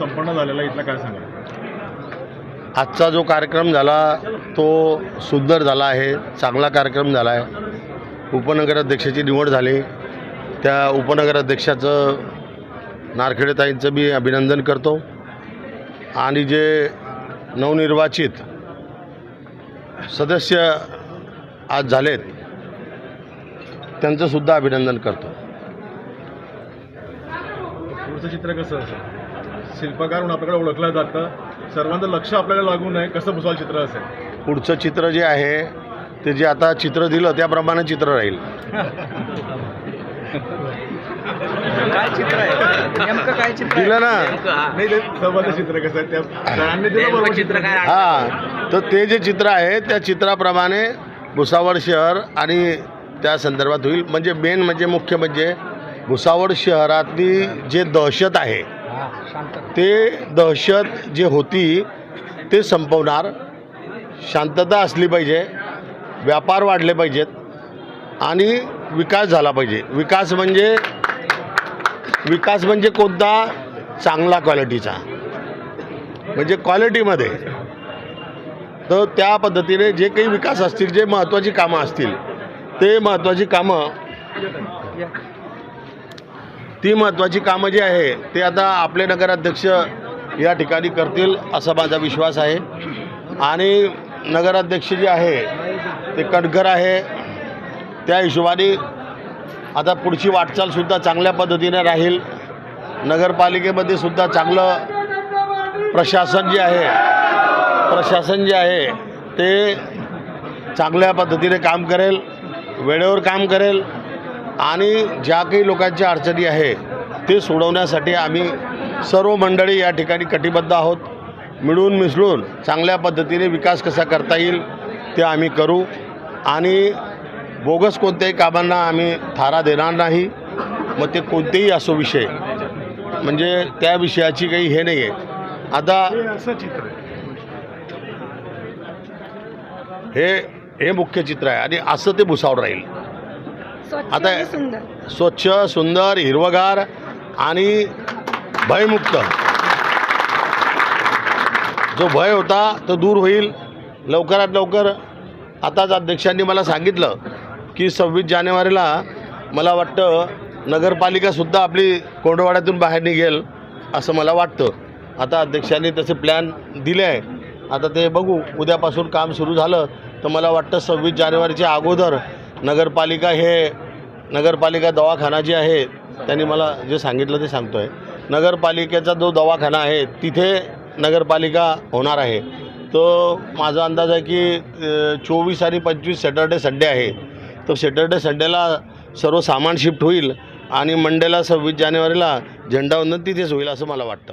कार्यक्रम संपन्न झालेला इथला काय सांगा आजचा जो कार्यक्रम झाला तो सुंदर झाला आहे चांगला कार्यक्रम झाला आहे. उपनगराध्यक्षाची निवड झाली. त्या उपनगराध्यक्षाचं नारखेडेताईंचं मी अभिनंदन करतो. आणि जे नवनिर्वाचित सदस्य आज झालेत त्यांचंसुद्धा अभिनंदन करतो. पुढचं चित्र कसं असेल? शिल्पकार म्हणून आपल्याकडे ओळखलं जातं. सर्वांचं लक्ष आपल्याला लागू नये कसं भुसावळ चित्र असेल. पुढचं चित्र जे आहे ते जे आता चित्र दिलं त्याप्रमाणे चित्र राहील. काय चित्र आहे? नेमकं काय चित्र दिलं ना? नाही ते सर्वांचं चित्र कसं आहे? त्या दिलं बरोबर चित्र काय हां तर ते जे चित्र आहे त्या चित्राप्रमाणे भुसावळ शहर आणि त्या संदर्भात होईल. म्हणजे मेन म्हणजे मुख्य म्हणजे भुसावळ शहरातली जे दहशत आहे ते दहशत जे होती ते संपवणार. शांतता असली पाहिजे व्यापार वाढले पाहिजेत आणि विकास झाला पाहिजे. विकास म्हणजे विकास म्हणजे कोणता? चांगला क्वालिटीचा. म्हणजे क्वालिटीमध्ये. तर त्या पद्धतीने जे काही विकास असतील जे महत्त्वाची कामं असतील ते महत्त्वाची कामं ती महत्त्वाची कामं जी आहे ते आता आपले नगराध्यक्ष या ठिकाणी करतील असा माझा विश्वास आहे. आणि नगराध्यक्ष जे आहे ते कणखर आहे. त्या हिशोबाने आता पुढची वाटचालसुद्धा चांगल्या पद्धतीने राहील. नगरपालिकेमध्ये सुद्धा चांगलं प्रशासन जे आहे प्रशासन जे आहे ते चांगल्या पद्धतीने काम करेल वेळेवर काम करेल. आणि ज्या काही लोकांच्या अडचणी आहे ते सोडवण्यासाठी आम्ही सर्व मंडळी या ठिकाणी कटिबद्ध आहोत. मिळून मिसळून चांगल्या पद्धतीने विकास कसा करता येईल ते आम्ही करू. आणि बोगस कोणत्याही कामांना आम्ही थारा देणार नाही. मग ते कोणतेही असो विषय म्हणजे त्या विषयाची काही हे नाही आहे आता चित्र हे हे मुख्य चित्र आहे आणि असं ते भुसावर राहील. आता- स्वच्छ सुंदर हिरवगार आणि भयमुक्त. जो भय होता तो दूर होईल. लवकरात लवकर आताच अध्यक्षांनी मला सांगितलं की सव्वीस जानेवारीला मला वाटतं नगरपालिकासुद्धा आपली कोंडवाड्यातून बाहेर निघेल असं मला वाटतं. आता अध्यक्षांनी तसे प्लॅन दिले आहे आता ते बघू. उद्यापासून काम सुरू झालं तर मला वाटतं सव्वीस जानेवारीच्या अगोदर नगरपालिका हे नगरपालिका दवाखाना जे आहे त्यांनी मला जे सांगितलं ते सांगतो आहे नगरपालिकेचा जो दवाखाना आहे तिथे नगरपालिका होणार आहे. तो माझा अंदाज आहे की चोवीस आणि पंचवीस सॅटर्डे संडे आहे. तो सॅटर्डे संडेला सर्व सामान शिफ्ट होईल आणि मंडेला सव्वीस जानेवारीला झेंडावंदन तिथेच होईल असं मला वाटतं.